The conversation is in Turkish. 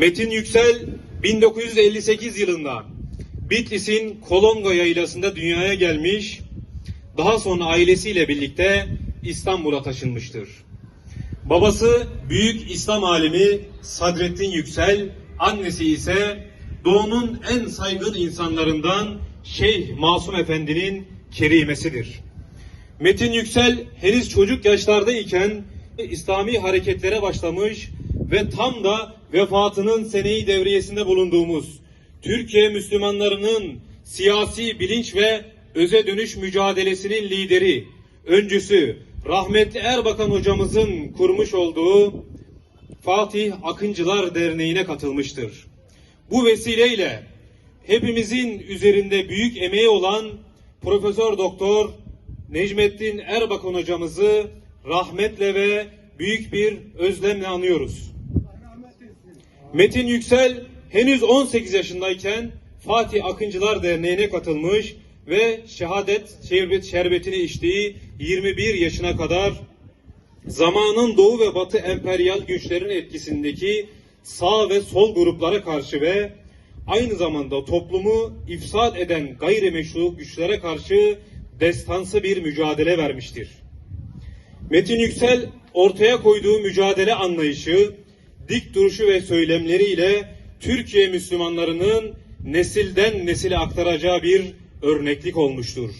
Metin Yüksel 1958 yılında Bitlis'in Kolonga yaylasında dünyaya gelmiş, daha sonra ailesiyle birlikte İstanbul'a taşınmıştır. Babası büyük İslam alimi Sadrettin Yüksel, annesi ise doğunun en saygın insanlarından Şeyh Masum Efendi'nin kerimesidir. Metin Yüksel henüz çocuk yaşlardayken İslami hareketlere başlamış ve tam da vefatının seneyi devriyesinde bulunduğumuz Türkiye Müslümanlarının siyasi bilinç ve öze dönüş mücadelesinin lideri, öncüsü rahmetli Erbakan hocamızın kurmuş olduğu Fatih Akıncılar Derneği'ne katılmıştır. Bu vesileyle hepimizin üzerinde büyük emeği olan Profesör Doktor Necmettin Erbakan hocamızı rahmetle ve büyük bir özlemle anıyoruz. Metin Yüksel henüz 18 yaşındayken Fatih Akıncılar Derneği'ne katılmış ve şehadet şerbet, şerbetini içtiği 21 yaşına kadar zamanın doğu ve batı emperyal güçlerin etkisindeki sağ ve sol gruplara karşı ve aynı zamanda toplumu ifsad eden gayrimeşru güçlere karşı destansı bir mücadele vermiştir. Metin Yüksel ortaya koyduğu mücadele anlayışı, dik duruşu ve söylemleriyle Türkiye Müslümanlarının nesilden nesile aktaracağı bir örneklik olmuştur.